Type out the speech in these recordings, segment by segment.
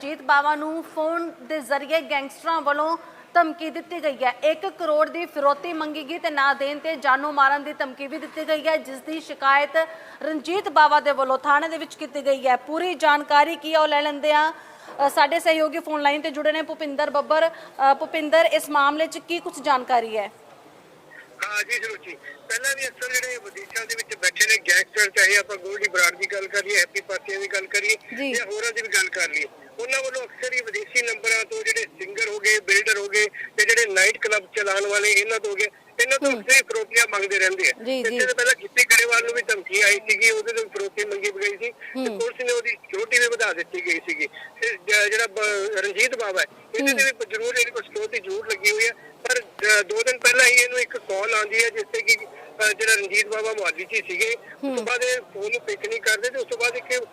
ਜੀਤ ਬਾਵਾ ਨੂੰ ਫੋਨ ਦੇ ਜ਼ਰੀਏ ਗੈਂਗਸਟਰਾਂ ਵੱਲੋਂ ਧਮਕੀ ਦਿੱਤੀ ਗਈ ਹੈ। 1 ਕਰੋੜ ਦੀ ਫਿਰੌਤੀ ਮੰਗੀ ਗਈ ਤੇ ਨਾ ਦੇਣ ਤੇ ਜਾਨੋਂ ਮਾਰਨ ਦੀ ਧਮਕੀ ਵੀ ਦਿੱਤੀ ਗਈ ਹੈ ਜਿਸ ਦੀ ਸ਼ਿਕਾਇਤ ਰਣਜੀਤ ਬਾਵਾ ਦੇ ਵੱਲੋਂ ਥਾਣੇ ਦੇ ਵਿੱਚ ਕੀਤੀ ਗਈ ਹੈ। ਪੂਰੀ ਜਾਣਕਾਰੀ ਕੀ ਉਹ ਲੈ ਲੈਂਦੇ ਆ। ਸਾਡੇ ਸਹਿਯੋਗੀ ਫੋਨ ਲਾਈਨ ਤੇ ਜੁੜੇ ਨੇ ਭੁਪਿੰਦਰ ਬੱਬਰ। ਭੁਪਿੰਦਰ ਇਸ ਮਾਮਲੇ 'ਚ ਕੀ ਕੁਝ ਜਾਣਕਾਰੀ ਹੈ? ਹਾਂ ਜੀ ਸਰੂਚੀ ਪਹਿਲਾਂ ਵੀ ਅਕਸਰ ਜਿਹੜੇ ਵਿਦੇਸ਼ਾਂ ਦੇ ਵਿੱਚ ਬੈਠੇ ਨੇ ਗੈਂਗਸਟਰ ਚਾਹੇ ਆਪਾਂ ਗੋਲਡੀ ਬਰਾੜ ਦੀ ਗੱਲ ਕਰੀਏ ਹੈਪੀ ਪਾਸੀਆਂ ਦੀ ਗੱਲ ਕਰੀਏ। ਜਾਂ। ਹੋਰਾਂ ਦੀ ਵੀ ਗੱਲ ਕਰ ਲਈਏ। ਉਹਨਾਂ ਵੱਲੋਂ ਅਕਸਰ ਹੀ ਵਿਦੇਸ਼ੀ ਨੰਬਰਾਂ ਤੋਂ ਜਿਹੜੇ ਸਿੰਗਰ ਹੋ ਗਏ ਬਿਲਡਰ ਹੋ ਗਏ ਤੇ ਜਿਹੜੇ ਨਾਈਟ ਕਲੱਬ ਚਲਾਉਣ ਵਾਲੇ ਇਹਨਾਂ ਤੋਂ ਹੋ ਗਏ ਇਹਨਾਂ ਤੋਂ ਅਕਸਰ ਹੀ ਫਰੋਤੀਆਂ ਮੰਗਦੇ ਰਹਿੰਦੇ ਆ। ਇਸ ਤੋਂ ਪਹਿਲਾਂ ਗਿੱਪੀ ਗਰੇਵਾਲ ਨੂੰ ਵੀ ਧਮਕੀ ਆਈ ਸੀਗੀ ਉਹਦੇ ਤੋਂ ਵੀ ਫਰੋਤੀ ਮੰਗੀ ਗਈ ਸੀ ਤੇ ਪੁਲਿਸ ਨੇ ਉਹਦੀ ਸਿਕਿਉਰਿਟੀ ਵੀ ਵਧਾ ਦਿੱਤੀ ਗਈ ਸੀਗੀ। ਜਿਹੜਾ ਰਣਜੀਤ ਬਾਵਾ ਹੈ ਇਹਦੇ ਤੇ ਵੀ ਜ਼ਰੂਰ ਇਹਦੀ ਕੋਈ ਸਿਕਿਉਰਿਟੀ ਜ਼ਰੂਰ ਲੱਗੀ ਹੋਈ ਹੈ। ਪਰ ਦੋ ਦਿਨ ਪਹਿਲਾਂ ਹੀ ਇਹਨੂੰ ਇੱਕ ਕਾਲ ਆਉਂਦੀ ਹੈ ਜਿਸ ਤੇ ਕਿ ਜਿਹੜਾ ਰਣਜੀਤ ਬਾਵਾ ਮੁਹਾਲੀ 'ਚ ਸੀਗੇ। ਉਸ ਤੋਂ ਬਾਅਦ ਇਹ ਫੋਨ ਨੂੰ ਪਿਕ ਨਹੀਂ ਕਰਦੇ ਤੇ ਉਸ ਤੋਂ ਬਾਅਦ ਇੱਕ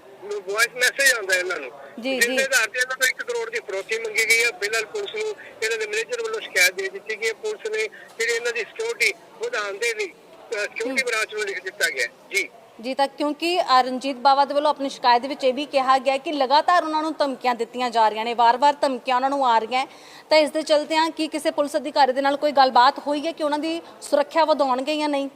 ਵੌਇਸ ਮੈਸੇਜ ਆਉਂਦਾ ਇਹਨਾਂ ਨੂੰ। ਜੀ, ਜੀ। ਆਧਾਰ ਤੇ ਇਹਨਾਂ ਤੋਂ 1 ਕਰੋੜ ਦੀ ਫਰੋਤੀ ਮੰਗੀ ਗਈ ਹੈ ਫਿਲਹਾਲ ਪੁਲਿਸ ਨੂੰ ਇਹਨਾਂ ਦੇ ਮੈਨੇਜਰ ਵੱਲੋਂ ਸ਼ਿਕਾਇਤ ਦੇ ਦਿੱਤੀ ਗਈ ਹੈ ਪੁਲਿਸ ਨੇ ਜਿਹੜੀ ਇਹਨਾਂ ਦੀ ਸਿਕਿਉਰਿਟੀ ਵਧਾਉਣ ਦੇ ਲਈ ਸਿਕਿਉਰਿਟੀ ਬ੍ਰਾਂਚ ਨੂੰ ਲਿਖ ਦਿੱਤਾ ਗਿਆ। ਜੀ ਜੀ ਤਾਂ ਕਿਉਂਕਿ ਰਣਜੀਤ ਬਾਵਾ ਦੇ ਵੱਲੋਂ ਆਪਣੀ ਸ਼ਿਕਾਇਤ ਵਿੱਚ ਇਹ ਵੀ ਕਿਹਾ ਗਿਆ ਕਿ ਲਗਾਤਾਰ ਉਹਨਾਂ ਨੂੰ ਧਮਕੀਆਂ ਦਿੱਤੀਆਂ ਜਾ ਰਹੀਆਂ ਨੇ ਵਾਰ-ਵਾਰ ਧਮਕੀਆਂ ਉਹਨਾਂ ਨੂੰ ਆ ਰਹੀਆਂ। ਤਾਂ ਇਸ ਦੇ ਚਲਦਿਆਂ ਕੀ ਕਿਸੇ ਪੁਲਿਸ ਅਧਿਕਾਰੀ ਦੇ ਨਾਲ ਕੋਈ ਗੱਲਬਾਤ ਹੋਈ ਹੈ ਕਿ ਉਹਨਾਂ ਦੀ ਸੁਰੱਖਿਆ ਵਧਾਉਣਗੇ ਜਾਂ ਨਹੀਂ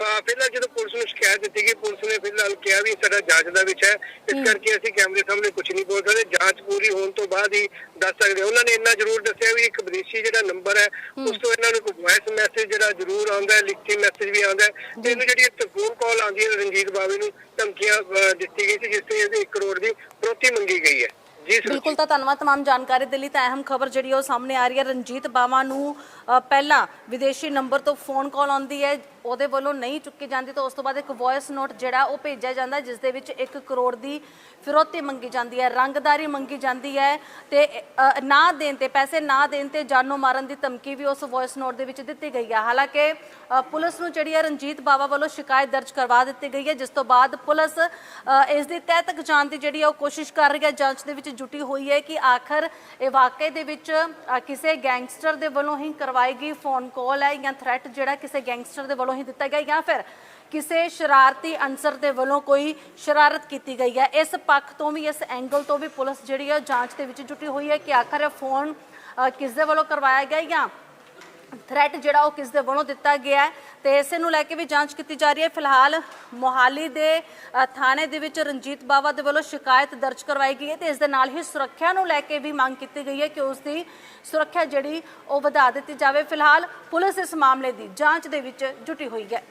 ਫਿਲਹਾਲ ਜਦੋਂ ਪੁਲਿਸ ਨੂੰ ਸ਼ਿਕਾਇਤ ਦਿੱਤੀ ਗਈ ਪੁਲਿਸ ਨੇ ਫਿਲਹਾਲ ਕਿਹਾ ਵੀ ਸਾਡਾ ਜਾਂਚ ਦਾ ਵਿੱਚ ਹੈ। ਇਸ ਕਰਕੇ ਅਸੀਂ ਕੈਮਰੇ ਸਾਹਮਣੇ ਕੁਝ ਨਹੀਂ ਬੋਲ ਸਕਦੇ। ਜਾਂਚ ਪੂਰੀ ਹੋਣ ਤੋਂ ਬਾਅਦ ਹੀ ਦੱਸ ਸਕਦੇ। ਉਹਨਾਂ ਨੇ ਇੰਨਾ ਜ਼ਰੂਰ ਦੱਸਿਆ ਵੀ ਇੱਕ ਵਿਦੇਸ਼ੀ ਜਿਹੜਾ ਨੰਬਰ ਹੈ ਉਸ ਤੋਂ ਇਹਨਾਂ ਨੂੰ ਕੋਈ ਵੌਇਸ ਮੈਸੇਜ ਜਿਹੜਾ ਜ਼ਰੂਰ ਆਉਂਦਾ ਹੈ ਲਿਖਤੀ ਮੈਸੇਜ ਵੀ ਆਉਂਦਾ ਹੈ। ਤੇ ਇਹਨੂੰ ਜਿਹੜੀ ਫੋਨ ਕਾਲ ਆਉਂਦੀ ਹੈ ਰਣਜੀਤ ਬਾਵੇ ਨੂੰ ਧਮਕੀਆਂ ਦਿੱਤੀ ਗਈ ਸੀ ਜਿਸ ਤੇ ਇਹਦੇ 1 ਕਰੋੜ ਦੀ ਪ੍ਰੋਤੀ ਮੰਗੀ ਗਈ ਹੈ। ਬਿਲਕੁਲ ਤਾਂ ਧੰਨਵਾਦ तमाम ਜਾਣਕਾਰੀ ਦੇ ਲਈ ਤਾਂ ਅਹਿਮ ਖਬਰ ਜਿਹੜੀ ਉਹ ਸਾਹਮਣੇ ਆ ਰਹੀ ਹੈ ਰਣਜੀਤ ਬਾਵਾ ਨੂੰ ਅ, ਪਹਿਲਾਂ ਵਿਦੇਸ਼ੀ ਨੰਬਰ ਤੋਂ ਫੋਨ ਕਾਲ ਆਉਂਦੀ ਹੈ ਉਹਦੇ ਵੱਲੋਂ ਨਹੀਂ ਚੁੱਕੀ ਜਾਂਦੀ ਤਾਂ ਉਸ ਤੋਂ ਬਾਅਦ ਇੱਕ ਵੌਇਸ ਨੋਟ ਜਿਹੜਾ ਉਹ ਭੇਜਿਆ ਜਾਂਦਾ ਹੈ, ਜਿਸ ਦੇ ਵਿੱਚ 1 ਕਰੋੜ ਦੀ ਫਿਰੌਤੀ ਮੰਗੀ ਜਾਂਦੀ ਹੈ ਰੰਗਦਾਰੀ ਮੰਗੀ ਜਾਂਦੀ ਹੈ ਤੇ ਅ, ਨਾ ਦੇਣ ਤੇ ਪੈਸੇ ਨਾ ਦੇਣ ਤੇ ਜਾਨੋਂ ਮਾਰਨ ਦੀ ਧਮਕੀ ਵੀ ਉਸ ਵੌਇਸ ਨੋਟ ਦੇ ਵਿੱਚ ਦਿੱਤੀ ਗਈ ਹੈ ਹਾਲਾਂਕਿ ਅ, ਪੁਲਿਸ ਨੂੰ ਜਿਹੜੀ ਹੈ ਰਣਜੀਤ ਬਾਵਾ ਵੱਲੋਂ ਸ਼ਿਕਾਇਤ ਦਰਜ ਕਰਵਾ ਦਿੱਤੀ ਗਈ ਹੈ ਜਿਸ ਤੋਂ ਬਾਅਦ ਪੁਲਿਸ ਅ, ਇਸ ਦੀ ਤਹਿ ਤੱਕ ਜਾਣ ਦੀ ਜਿਹੜੀ ਹੈ ਉਹ ਕੋਸ਼ਿਸ਼ ਕਰ ਰਹੀ ਹੈ ਜਾਂਚ ਦੇ ਵਿੱਚ ਜੁਟੀ ਹੋਈ ਹੈ ਕਿ ਆਖਰ ਇਹ ਵਾਕਏ ਦੇ ਵਿੱਚ ਕਿਸੇ ਗੈਂਗਸਟਰ ਦੇ ਵੱਲੋਂ ਹੀ ਕਰਵਾਈ ਗਈ ਫੋਨ ਕਾਲ ਹੈ ਜਾਂ ਥ੍ਰੈਟ ਜਿਹੜਾ ਕਿਸੇ ਗੈਂਗਸਟਰ ਦੇ ਵੱਲੋਂ ਹੀ ਦਿੱਤਾ ਗਿਆ ਜਾਂ ਫਿਰ ਕਿਸੇ ਸ਼ਰਾਰਤੀ ਅਨਸਰ ਦੇ ਵੱਲੋਂ ਕੋਈ ਸ਼ਰਾਰਤ ਕੀਤੀ ਗਈ ਹੈ। ਇਸ ਪੱਖ ਤੋਂ ਵੀ ਇਸ ਐਂਗਲ ਤੋਂ ਵੀ ਪੁਲਿਸ ਜਿਹੜੀ ਹੈ ਜਾਂਚ ਦੇ ਵਿੱਚ ਜੁਟੀ ਹੋਈ ਹੈ ਕਿ ਆਖਰ ਇਹ ਫੋਨ ਅ, ਕਿਸ ਦੇ ਵੱਲੋਂ ਕਰਵਾਇਆ ਗਿਆ ਜਾਂ ਥ੍ਰੈਟ ਜਿਹੜਾ ਉਹ ਕਿਸ ਦੇ ਵੱਲੋਂ ਦਿੱਤਾ ਗਿਆ ਹੈ ਤੇ ਇਸੇ ਨੂੰ ਲੈ ਕੇ ਵੀ ਜਾਂਚ ਕੀਤੀ ਜਾ ਰਹੀ ਹੈ। ਫਿਲਹਾਲ ਮੋਹਾਲੀ ਦੇ ਥਾਣੇ ਦੇ ਵਿੱਚ ਰਣਜੀਤ ਬਾਵਾ ਦੇ ਵੱਲੋਂ ਸ਼ਿਕਾਇਤ ਦਰਜ ਕਰਵਾਈ ਗਈ ਹੈ ਤੇ ਇਸ ਦੇ ਨਾਲ ਹੀ ਸੁਰੱਖਿਆ ਨੂੰ ਲੈ ਕੇ ਵੀ ਮੰਗ ਕੀਤੀ ਗਈ ਹੈ ਕਿ ਉਸ ਦੀ ਸੁਰੱਖਿਆ ਜਿਹੜੀ ਉਹ ਵਧਾ ਦਿੱਤੀ ਜਾਵੇ। ਫਿਲਹਾਲ ਪੁਲਿਸ ਇਸ ਮਾਮਲੇ ਦੀ ਜਾਂਚ ਦੇ ਵਿੱਚ ਜੁਟੀ ਹੋਈ ਹੈ।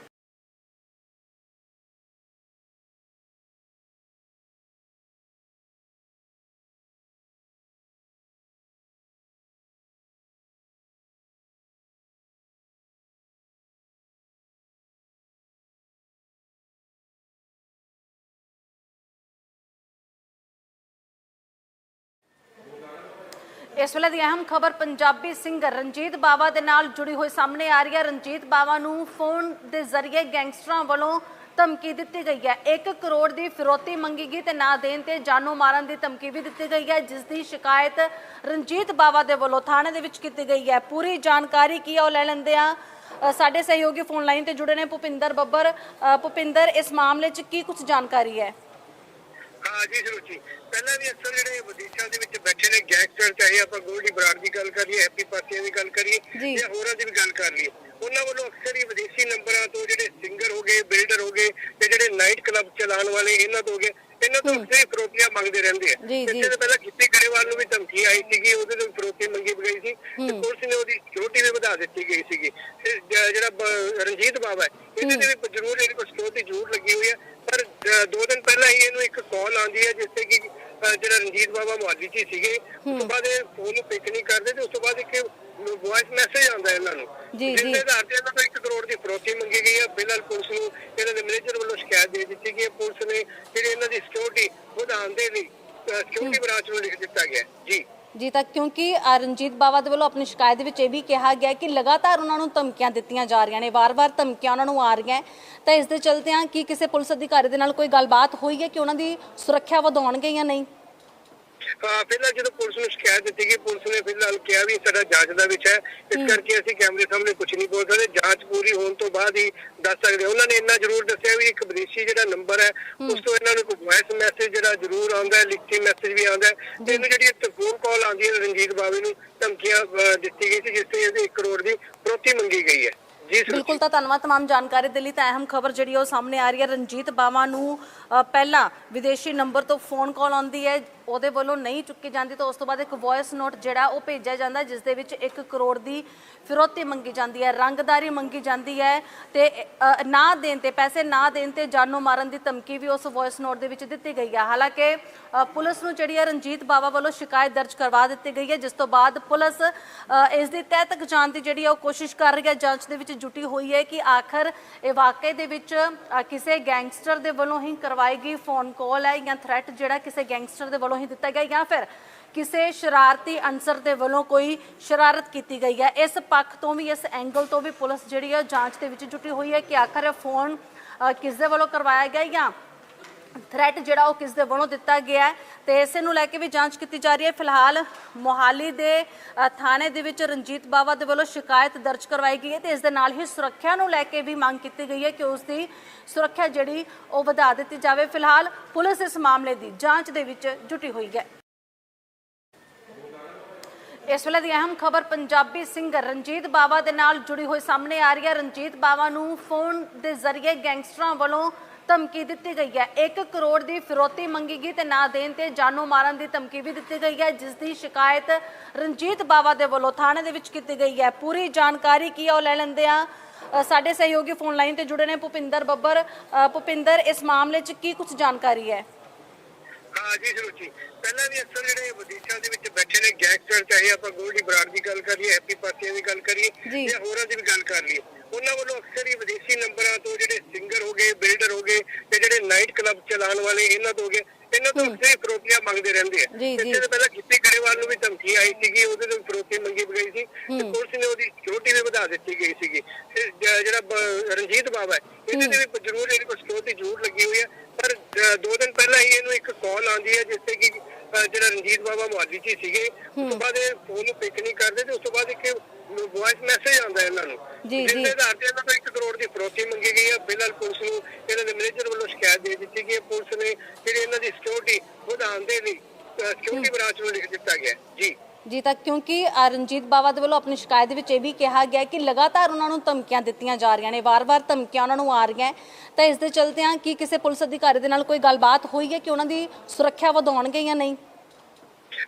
ਇਸ ਵੇਲੇ ਦੀ ਅਹਿਮ ਖਬਰ ਪੰਜਾਬੀ ਸਿੰਗਰ ਰਣਜੀਤ ਬਾਵਾ ਦੇ ਨਾਲ ਜੁੜੀ ਹੋਈ ਸਾਹਮਣੇ ਆ ਰਹੀ ਹੈ। ਰਣਜੀਤ ਬਾਵਾ ਨੂੰ ਫੋਨ ਦੇ ਜ਼ਰੀਏ ਗੈਂਗਸਟਰਾਂ ਵੱਲੋਂ ਧਮਕੀ ਦਿੱਤੀ ਗਈ ਹੈ। 1 ਕਰੋੜ ਦੀ ਫਿਰੋਤੀ ਮੰਗੀ ਗਈ ਤੇ ਨਾ ਦੇਣ ਤੇ ਜਾਨੋਂ ਮਾਰਨ ਦੀ ਧਮਕੀ ਵੀ ਦਿੱਤੀ ਗਈ ਹੈ, ਜਿਸ ਦੀ ਸ਼ਿਕਾਇਤ ਰਣਜੀਤ ਬਾਵਾ ਦੇ ਵੱਲੋਂ ਥਾਣੇ ਦੇ ਵਿੱਚ ਕੀਤੀ ਗਈ ਹੈ। ਪੂਰੀ ਜਾਣਕਾਰੀ ਕੀ ਹੈ ਉਹ ਲੈ ਲੈਂਦੇ ਆ ਸਾਡੇ ਸਹਿਯੋਗੀ ਫੋਨ ਲਾਈਨ ਤੇ ਜੁੜੇ ਨੇ ਭੁਪਿੰਦਰ ਬੱਬਰ। ਭੁਪਿੰਦਰ, ਇਸ ਮਾਮਲੇ 'ਚ ਕੀ ਕੁਝ ਜਾਣਕਾਰੀ ਹੈ? ਹਾਂ ਜੀ ਸਰੂਚੀ ਪਹਿਲਾਂ ਵੀ ਅਕਸਰ ਜਿਹੜੇ ਵਿਦੇਸ਼ਾਂ ਦੇ ਵਿੱਚ ਬੈਠੇ ਨੇ ਗੈਂਗਸਟਰ ਚਾਹੇ ਆਪਾਂ ਗੋਲਡੀ ਬਰਾੜ ਦੀ ਗੱਲ ਕਰੀਏ ਹੈਪੀ ਪਾਸੀਆਂ ਦੀ ਗੱਲ। ਕਰੀਏ ਜਾਂ। ਹੋਰਾਂ ਦੀ ਵੀ ਗੱਲ ਕਰ ਲਈਏ ਉਹਨਾਂ ਵੱਲੋਂ ਅਕਸਰ ਹੀ ਵਿਦੇਸ਼ੀ ਨੰਬਰਾਂ ਤੋਂ ਜਿਹੜੇ ਸਿੰਗਰ ਹੋ ਗਏ ਬਿਲਡਰ ਹੋ ਗਏ ਤੇ ਜਿਹੜੇ ਨਾਈਟ ਕਲੱਬ ਚਲਾਉਣ ਵਾਲੇ ਇਹਨਾਂ ਤੋਂ ਹੋ ਗਏ ਇਹਨਾਂ ਤੋਂ ਅਕਸਰ ਹੀ ਫਰੋਤੀਆਂ ਮੰਗਦੇ ਰਹਿੰਦੇ ਆ। ਜੀ, ਜੀ। ਇਸ ਤੋਂ ਪਹਿਲਾਂ ਗਿੱਪੀ ਗਰੇਵਾਲ ਨੂੰ ਵੀ ਧਮਕੀ ਆਈ ਸੀਗੀ ਉਹਦੇ ਤੋਂ ਫਰੋਤੀ ਮੰਗੀ ਗਈ ਸੀ ਤੇ ਪੁਲਿਸ ਨੇ ਉਹਦੀ ਸਿਕਿਉਰਿਟੀ ਵੀ ਵਧਾ ਦਿੱਤੀ ਗਈ ਸੀਗੀ। ਜਿਹੜਾ ਰਣਜੀਤ ਬਾਵਾ ਹੈ ਇਹਦੇ ਤੇ ਵੀ ਜ਼ਰੂਰ ਇਹਦੀ ਕੋਈ ਸਿਕਿਉਰਿਟੀ ਜ਼ਰੂਰ ਲੱਗੀ ਹੋਈ ਹੈ ਪਰ ਅ, ਦੋ ਦਿਨ ਪਹਿਲਾਂ ਹੀ ਇਹਨੂੰ ਇੱਕ ਕਾਲ ਆਉਂਦੀ ਹੈ ਜਿਸ ਤੇ ਕਿ ਅ, ਜਿਹੜਾ ਰਣਜੀਤ ਬਾਵਾ ਮੁਹਾਲੀ 'ਚ ਹੀ ਸੀਗੇ। ਉਸ ਤੋਂ ਬਾਅਦ ਇਹ ਫੋਨ ਨੂੰ ਪਿਕ ਨਹੀਂ ਕਰਦੇ ਤੇ ਉਸ ਤੋਂ ਬਾਅਦ ਇੱਕ ਵੌਇਸ ਮੈਸੇਜ ਆਉਂਦਾ ਇਹਨਾਂ ਨੂੰ। ਜੀ, ਜਿਸ ਜੀ। ਦੇ ਆਧਾਰ ਤੇ ਇਹਨਾਂ ਤੋਂ 1 ਕਰੋੜ ਦੀ ਫਰੋਤੀ ਮੰਗੀ ਗਈ ਹੈ। ਫਿਲਹਾਲ ਪੁਲਿਸ ਨੂੰ ਇਹਨਾਂ ਦੇ ਮੈਨੇਜਰ ਵੱਲੋਂ ਸ਼ਿਕਾਇਤ ਦੇ ਦਿੱਤੀ ਗਈ ਹੈ। ਪੁਲਿਸ ਨੇ ਜਿਹੜੀ ਇਹਨਾਂ ਦੀ ਸਿਕਿਉਰਿਟੀ ਵਧਾਉਣ ਦੇ ਲਈ ਸਿਕਿਉਰਿਟੀ ਬ੍ਰਾਂਚ ਨੂੰ ਲਿਖ ਦਿੱਤਾ ਗਿਆ। ਜੀ। ਜੀ ਤਾਂ ਕਿਉਂਕਿ ਅ, ਰਣਜੀਤ ਬਾਵਾ ਦੇ ਵੱਲੋਂ ਆਪਣੀ ਸ਼ਿਕਾਇਤ ਦੇ ਵਿੱਚ ਇਹ ਵੀ ਕਿਹਾ ਗਿਆ ਕਿ ਲਗਾਤਾਰ ਉਹਨਾਂ ਨੂੰ ਧਮਕੀਆਂ ਦਿੱਤੀਆਂ ਜਾ ਰਹੀਆਂ ਨੇ ਵਾਰ-ਵਾਰ ਧਮਕੀਆਂ ਉਹਨਾਂ ਨੂੰ ਆ ਰਹੀਆਂ ਹੈ। ਤਾਂ ਇਸ ਦੇ ਚਲਦਿਆਂ ਕੀ ਕਿਸੇ ਪੁਲਿਸ ਅਧਿਕਾਰੀ ਦੇ ਨਾਲ ਕੋਈ ਗੱਲਬਾਤ ਹੋਈ ਹੈ ਕਿ ਉਹਨਾਂ ਦੀ ਸੁਰੱਖਿਆ ਵਧਾਉਣਗੇ ਜਾਂ ਨਹੀਂ? ਫਿਲਹਾਲ ਜਦੋਂ ਪੁਲਿਸ ਨੂੰ ਸ਼ਿਕਾਇਤ ਦਿੱਤੀ ਗਈ ਪੁਲਿਸ ਨੇ ਫਿਲਹਾਲ ਕਿਹਾ ਵੀ ਸਾਡਾ ਜਾਂਚ ਦਾ ਵਿਸ਼ਾ ਹੈ ਇਸ ਕਰਕੇ ਅਸੀਂ ਕੈਮਰੇ ਸਾਹਮਣੇ ਕੁਝ ਨਹੀਂ ਬੋਲ ਸਕਦੇ ਜਾਂਚ ਪੂਰੀ ਹੋਣ ਤੋਂ ਬਾਅਦ ਹੀ ਦੱਸ ਸਕਦੇ ਹਾਂ। ਉਹਨਾਂ ਨੇ ਇੰਨਾ ਜ਼ਰੂਰ ਦੱਸਿਆ ਵੀ ਇੱਕ ਵਿਦੇਸ਼ੀ ਜਿਹੜਾ ਨੰਬਰ ਹੈ ਉਸ ਤੋਂ ਇਹਨਾਂ ਨੂੰ ਕੋਈ ਵੌਇਸ ਮੈਸੇਜ ਜਿਹੜਾ ਜ਼ਰੂਰ ਆਉਂਦਾ ਹੈ ਲਿਖਤੀ ਮੈਸੇਜ ਵੀ ਆਉਂਦਾ ਹੈ ਤੇ ਇਹਨੂੰ ਜਿਹੜੀ ਇੱਕ ਫੋਨ ਕਾਲ ਆਉਂਦੀ ਹੈ ਰਣਜੀਤ ਬਾਵੇ ਨੂੰ ਧਮਕੀਆਂ ਅਹ, ਦਿੱਤੀ ਗਈ ਸੀ ਜਿਸ ਤੇ ਇਹਦੇ 1 ਕਰੋੜ ਦੀ ਪ੍ਰੋਤੀ ਮੰਗੀ ਗਈ ਹੈ ਜੀ ਸਰ ਬਿਲਕੁਲ ਤਾਂ ਧੰਨਵਾਦ तमाम ਜਾਣਕਾਰੀ ਦੇ ਲਈ ਤਾਂ ਅਹਿਮ ਖਬਰ ਜਿਹੜੀ ਉਹ ਸਾਹਮਣੇ ਆ ਰਹੀ ਹੈ ਰਣਜੀਤ ਬਾਵਾ ਨੂੰ ਅ, ਪਹਿਲਾਂ ਵਿਦੇਸ਼ੀ ਨੰਬਰ ਤੋਂ ਫੋਨ ਕਾਲ ਆਉਂਦੀ ਹੈ ਉਹਦੇ ਵੱਲੋਂ ਨਹੀਂ ਚੁੱਕੀ ਜਾਂਦੀ ਤਾਂ ਉਸ ਤੋਂ ਬਾਅਦ ਇੱਕ ਵੌਇਸ ਨੋਟ ਜਿਹੜਾ ਉਹ ਭੇਜਿਆ ਜਾਂਦਾ ਜਿਸ ਦੇ ਵਿੱਚ 1 ਕਰੋੜ ਦੀ ਫਿਰੋਤੀ ਮੰਗੀ ਜਾਂਦੀ ਹੈ ਰੰਗਦਾਰੀ ਮੰਗੀ ਜਾਂਦੀ ਹੈ ਤੇ ਅ, ਨਾ ਦੇਣ ਤੇ ਪੈਸੇ ਨਾ ਦੇਣ ਤੇ ਜਾਨੋਂ ਮਾਰਨ ਦੀ ਧਮਕੀ ਵੀ ਉਸ ਵੌਇਸ ਨੋਟ ਦੇ ਵਿੱਚ ਦਿੱਤੀ ਗਈ ਹੈ। ਹਾਲਾਂਕਿ ਅ, ਪੁਲਿਸ ਨੂੰ ਜਿਹੜੀ ਹੈ ਰਣਜੀਤ ਬਾਵਾ ਵੱਲੋਂ ਸ਼ਿਕਾਇਤ ਦਰਜ ਕਰਵਾ ਦਿੱਤੀ ਗਈ ਹੈ ਜਿਸ ਤੋਂ ਬਾਅਦ ਪੁਲਿਸ ਅ, ਇਸ ਦੀ ਤਹਿ ਤੱਕ ਜਾਣ ਦੀ ਜਿਹੜੀ ਹੈ ਉਹ ਕੋਸ਼ਿਸ਼ ਕਰ ਰਹੀ ਹੈ। ਜਾਂਚ ਦੇ ਵਿੱਚ ਜੁਟੀ ਹੋਈ ਹੈ ਕਿ ਆਖਰ ਇਹ ਵਾਕਏ ਦੇ ਵਿੱਚ ਅ, ਕਿਸੇ ਗੈਂਗਸਟਰ ਦੇ ਵੱਲੋਂ ਹੀ ਕਰਵਾਈ ਗਈ ਫੋਨ ਕਾਲ ਹੈ ਜਾਂ ਥ੍ਰੈਟ ਜਿਹੜਾ ਕਿਸੇ ਗੈਂਗਸਟਰ ਦੇ ਵੱਲੋਂ ਹੀ ਦਿੱਤਾ ਗਿਆ। ਜਾਂ ਫਿਰ ਕਿਸੇ ਸ਼ਰਾਰਤੀ ਅਨਸਰ ਦੇ ਵੱਲੋਂ ਕੋਈ ਸ਼ਰਾਰਤ ਕੀਤੀ ਗਈ ਹੈ। ਇਸ ਪੱਖ ਤੋਂ ਵੀ ਇਸ ਐਂਗਲ ਤੋਂ ਵੀ ਪੁਲਿਸ ਜਿਹੜੀ ਹੈ ਜਾਂਚ ਦੇ ਵਿੱਚ ਜੁਟੀ ਹੋਈ ਹੈ ਕਿ ਆਖਰ ਫੋਨ ਅ, ਕਿਸ ਦੇ ਵੱਲੋਂ ਕਰਵਾਇਆ ਗਿਆ ਜਾਂ ਥ੍ਰੈਟ ਜਿਹੜਾ ਉਹ ਕਿਸ ਦੇ ਵੱਲੋਂ ਦਿੱਤਾ ਗਿਆ ਹੈ ਤੇ ਇਸੇ ਨੂੰ ਲੈ ਕੇ ਵੀ ਜਾਂਚ ਕੀਤੀ ਜਾ ਰਹੀ ਹੈ। ਫਿਲਹਾਲ ਮੋਹਾਲੀ ਦੇ ਥਾਣੇ ਦੇ ਵਿੱਚ ਰਣਜੀਤ ਬਾਵਾ ਦੇ ਵੱਲੋਂ ਸ਼ਿਕਾਇਤ ਦਰਜ ਕਰਵਾਈ ਗਈ ਹੈ ਤੇ ਇਸ ਦੇ ਨਾਲ ਹੀ ਸੁਰੱਖਿਆ ਨੂੰ ਲੈ ਕੇ ਵੀ ਮੰਗ ਕੀਤੀ ਗਈ ਹੈ ਕਿ ਉਸ ਦੀ ਸੁਰੱਖਿਆ ਜਿਹੜੀ ਉਹ ਵਧਾ ਦਿੱਤੀ ਜਾਵੇ। ਫਿਲਹਾਲ ਪੁਲਿਸ ਇਸ ਮਾਮਲੇ ਦੀ ਜਾਂਚ ਦੇ ਵਿੱਚ ਜੁਟੀ ਹੋਈ ਹੈ। ਇਸ ਵੇਲੇ ਦੀ ਅਹਿਮ ਖਬਰ ਪੰਜਾਬੀ ਸਿੰਗਰ ਰਣਜੀਤ ਬਾਵਾ ਦੇ ਨਾਲ ਜੁੜੀ ਹੋਈ ਸਾਹਮਣੇ ਆ ਰਹੀ ਹੈ। ਰਣਜੀਤ ਬਾਵਾ ਨੂੰ ਫੋਨ ਦੇ ਜ਼ਰੀਏ ਗੈਂਗਸਟਰਾਂ ਵੱਲੋਂ ਧਮਕੀ ਦਿੱਤੀ ਗਈ ਹੈ। 1 ਕਰੋੜ ਦੀ ਫਿਰੌਤੀ ਮੰਗੀ ਗਈ ਤੇ ਨਾ ਦੇਣ ਤੇ ਜਾਨੋਂ ਮਾਰਨ ਦੀ ਧਮਕੀ ਵੀ ਦਿੱਤੀ ਗਈ ਹੈ ਜਿਸ ਦੀ ਸ਼ਿਕਾਇਤ ਰਣਜੀਤ ਬਾਵਾ ਦੇ ਵੱਲੋਂ ਥਾਣੇ ਦੇ ਵਿੱਚ ਕੀਤੀ ਗਈ ਹੈ। ਪੂਰੀ ਜਾਣਕਾਰੀ ਕੀ ਹੈ ਉਹ ਲੈ ਲੈਂਦੇ ਆ ਸਾਡੇ ਸਹਿਯੋਗੀ ਫੋਨ ਲਾਈਨ ਤੇ ਜੁੜੇ ਨੇ ਭੁਪਿੰਦਰ ਬੱਬਰ। ਭੁਪਿੰਦਰ ਇਸ ਮਾਮਲੇ 'ਚ ਕੀ ਕੁਝ ਜਾਣਕਾਰੀ ਹੈ? ਹਾਂ ਜੀ ਸਰੂਚੀ ਪਹਿਲਾਂ ਵੀ ਅਕਸਰ ਜਿਹੜੇ ਵਿਦੇਸ਼ਾਂ ਦੇ ਵਿੱਚ ਬੈਠੇ ਨੇ ਗੈਂਗਸਟਰ ਚਾਹੇ ਆਪਾਂ ਗੋਲਡੀ ਬਰਾੜ ਦੀ ਗੱਲ ਕਰੀਏ ਹੈਪੀ ਪਾਸੀਆਂ ਦੀ ਗੱਲ ਕਰੀਏ। ਜਾਂ। ਹੋਰਾਂ ਦੀ ਵੀ ਗੱਲ ਕਰ ਲਈਏ। ਉਹਨਾਂ ਵੱਲੋਂ ਅਕਸਰ ਹੀ ਵਿਦੇਸ਼ੀ ਨੰਬਰਾਂ ਤੋਂ ਜਿਹੜੇ ਸਿੰਗਰ ਹੋ ਗਏ ਬਿਲਡਰ ਹੋ ਗਏ ਤੇ ਜਿਹੜੇ ਨਾਈਟ ਕਲੱਬ ਚਲਾਉਣ ਵਾਲੇ ਇਹਨਾਂ ਤੋਂ ਹੋ ਗਏ ਇਹਨਾਂ ਤੋਂ ਹੀ। ਫਰੋਤੀਆਂ ਮੰਗਦੇ ਰਹਿੰਦੇ ਆ। ਜੀ, ਜੀ। ਇਸ ਤੋਂ ਪਹਿਲਾਂ ਗਿੱਪੀ ਗਰੇਵਾਲ ਨੂੰ ਵੀ ਧਮਕੀ ਆਈ ਸੀਗੀ ਉਹਦੇ ਤੋਂ ਫਰੋਤੀ ਮੰਗੀ ਗਈ ਸੀ ਤੇ ਪੁਲਿਸ ਨੇ ਉਹਦੀ ਸਿਕਿਉਰਿਟੀ ਵੀ ਵਧਾ ਦਿੱਤੀ ਗਈ ਸੀਗੀ। ਜ- ਜਿਹੜਾ ਰਣਜੀਤ ਬਾਵਾ ਹੈ ਇਹਦੇ ਤੇ ਵੀ ਜ਼ਰੂਰ ਇਹਦੀ ਕੋਈ ਸਿਕਿਉਰਿਟੀ ਜ਼ਰੂਰ ਲੱਗੀ ਹੋਈ ਹੈ। ਪਰ ਦੋ ਦਿਨ ਪਹਿਲਾਂ ਹੀ ਇਹਨੂੰ ਇੱਕ ਕਾਲ ਆਉਂਦੀ ਹੈ ਜਿਸ ਤੇ ਕਿ ਜਿਹੜਾ ਰਣਜੀਤ ਬਾਵਾ ਮੁਹਾਲੀ 'ਚ ਹੀ ਸੀਗੇ। ਉਸ ਤੋਂ ਬਾਅਦ ਇਹ ਫੋਨ ਨੂੰ ਪਿਕ ਨਹੀਂ ਕਰਦੇ ਤੇ ਉਸ ਤੋਂ ਬਾਅਦ ਇੱਕ ਵੌਇਸ ਮੈਸੇਜ ਆਉਂਦਾ ਇਹਨਾਂ ਨੂੰ। ਜੀ, ਜੀ। ਦੇ ਆਧਾਰ ਤੇ ਇਹਨਾਂ ਤੋਂ 1 ਕਰੋੜ ਦੀ ਫਰੋਤੀ ਮੰਗੀ ਗਈ ਹੈ ਫਿਲਹਾਲ ਪੁਲਿਸ ਨੂੰ ਇਹਨਾਂ ਦੇ ਮੈਨੇਜਰ ਵੱਲੋਂ ਸ਼ਿਕਾਇਤ ਦੇ ਦਿੱਤੀ ਗਈ ਹੈ ਪੁਲਿਸ ਨੇ ਜਿਹੜੀ ਇਹਨਾਂ ਦੀ ਸਿਕਿਉਰਿਟੀ ਵਧਾਉਣ ਦੇ ਲਈ ਸਿਕਿਉਰਿਟੀ ਬ੍ਰਾਂਚ ਨੂੰ ਲਿਖ ਦਿੱਤਾ ਗਿਆ। ਜੀ। ਜੀ ਤਾਂ ਕਿਉਂਕਿ ਰਣਜੀਤ ਬਾਵਾ ਦੇ ਵੱਲੋਂ ਆਪਣੀ ਸ਼ਿਕਾਇਤ ਦੇ ਵਿੱਚ ਇਹ ਵੀ ਕਿਹਾ ਗਿਆ ਕਿ ਲਗਾਤਾਰ ਉਹਨਾਂ ਨੂੰ ਧਮਕੀਆਂ ਦਿੱਤੀਆਂ ਜਾ ਰਹੀਆਂ ਨੇ। ਵਾਰ-ਵਾਰ ਧਮਕੀਆਂ ਉਹਨਾਂ ਨੂੰ ਆ ਰਹੀਆਂ। ਤਾਂ ਇਸ ਦੇ ਚਲਦਿਆਂ ਕੀ ਕਿਸੇ ਪੁਲਿਸ ਅਧਿਕਾਰੀ ਦੇ ਨਾਲ ਕੋਈ ਗੱਲਬਾਤ ਹੋਈ ਹੈ ਕਿ ਉਹਨਾਂ ਦੀ ਸੁਰੱਖਿਆ ਵਧਾਉਣਗੇ ਜਾਂ ਨਹੀਂ?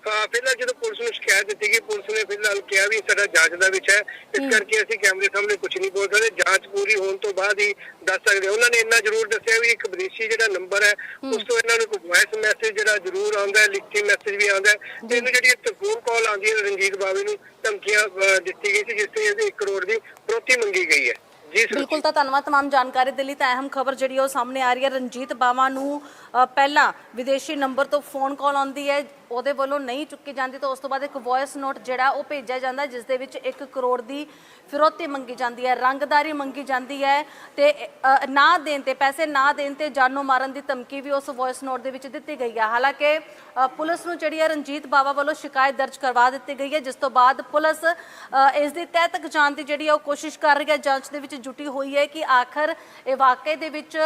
ਫਿਲਹਾਲ ਜਦੋਂ ਪੁਲਿਸ ਨੂੰ ਸ਼ਿਕਾਇਤ ਦਿੱਤੀ ਗਈ ਪੁਲਿਸ ਨੇ ਫਿਲਹਾਲ ਕਿਹਾ ਵੀ ਸਾਡਾ ਜਾਂਚ ਦਾ ਵਿਸ਼ਾ ਹੈ। ਇਸ ਕਰਕੇ ਅਸੀਂ ਕੈਮਰੇ ਸਾਹਮਣੇ ਕੁਝ ਨਹੀਂ ਬੋਲ ਸਕਦੇ। ਜਾਂਚ ਪੂਰੀ ਹੋਣ ਤੋਂ ਬਾਅਦ ਹੀ ਦੱਸ ਸਕਦੇ। ਉਹਨਾਂ ਨੇ ਇੰਨਾ ਜ਼ਰੂਰ ਦੱਸਿਆ ਵੀ ਇੱਕ ਵਿਦੇਸ਼ੀ ਜਿਹੜਾ ਨੰਬਰ ਹੈ ਉਸ ਤੋਂ ਇਹਨਾਂ ਨੂੰ ਕੋਈ ਵੌਇਸ ਮੈਸੇਜ ਜਿਹੜਾ ਜ਼ਰੂਰ ਆਉਂਦਾ ਹੈ ਲਿਖਤੀ ਮੈਸੇਜ ਵੀ ਆਉਂਦਾ ਹੈ। ਤੇ ਇਹਨੂੰ ਜਿਹੜੀ ਫੋਨ ਕਾਲ ਆਉਂਦੀ ਹੈ ਰਣਜੀਤ ਬਾਵੇ ਨੂੰ ਧਮਕੀਆਂ ਦਿੱਤੀ ਗਈ ਸੀ ਜਿਸ ਤੇ ਇਹਦੇ 1 ਕਰੋੜ ਦੀ ਪ੍ਰੋਤੀ ਮੰਗੀ ਗਈ ਹੈ। ਜੀ ਬਿਲਕੁਲ ਤਾਂ ਧੰਨਵਾਦ तमाम ਜਾਣਕਾਰੀ ਦੇ ਲਈ ਤਾਂ ਅਹਿਮ ਖਬਰ ਜਿਹੜੀ ਉਹ ਸਾਹਮਣੇ ਆ ਰਹੀ ਹੈ ਰਣਜੀਤ ਬਾਵਾ ਨੂੰ ਅ, ਪਹਿਲਾਂ ਵਿਦੇਸ਼ੀ ਨੰਬਰ ਤੋਂ ਫੋਨ ਕਾਲ ਆਉਂਦੀ ਹੈ ਉਹਦੇ ਵੱਲੋਂ ਨਹੀਂ ਚੁੱਕੀ ਜਾਂਦੀ ਤਾਂ ਉਸ ਤੋਂ ਬਾਅਦ ਇੱਕ ਵੌਇਸ ਨੋਟ ਜਿਹੜਾ ਉਹ ਭੇਜਿਆ ਜਾਂਦਾ ਜਿਸ ਦੇ ਵਿੱਚ 1 ਕਰੋੜ ਦੀ ਫਿਰੌਤੀ ਮੰਗੀ ਜਾਂਦੀ ਹੈ ਰੰਗਦਾਰੀ ਮੰਗੀ ਜਾਂਦੀ ਹੈ ਤੇ ਅ, ਨਾ ਦੇਣ ਤੇ ਪੈਸੇ ਨਾ ਦੇਣ ਤੇ ਜਾਨੋਂ ਮਾਰਨ ਦੀ ਧਮਕੀ ਵੀ ਉਸ ਵੌਇਸ ਨੋਟ ਦੇ ਵਿੱਚ ਦਿੱਤੀ ਗਈ ਹੈ ਹਾਲਾਂਕਿ ਅ, ਪੁਲਿਸ ਨੂੰ ਜਿਹੜੀ ਹੈ ਰਣਜੀਤ ਬਾਵਾ ਵੱਲੋਂ ਸ਼ਿਕਾਇਤ ਦਰਜ ਕਰਵਾ ਦਿੱਤੀ ਗਈ ਹੈ ਜਿਸ ਤੋਂ ਬਾਅਦ ਪੁਲਿਸ ਅ, ਇਸ ਦੀ ਤਹਿ ਤੱਕ ਜਾਣ ਦੀ ਜਿਹੜੀ ਹੈ ਉਹ ਕੋਸ਼ਿਸ਼ ਕਰ ਰਹੀ ਹੈ ਜਾਂਚ ਦੇ ਵਿੱਚ ਜੁਟੀ ਹੋਈ ਹੈ ਕਿ ਆਖਰ ਇਹ ਵਾਕਏ ਦੇ ਵਿੱਚ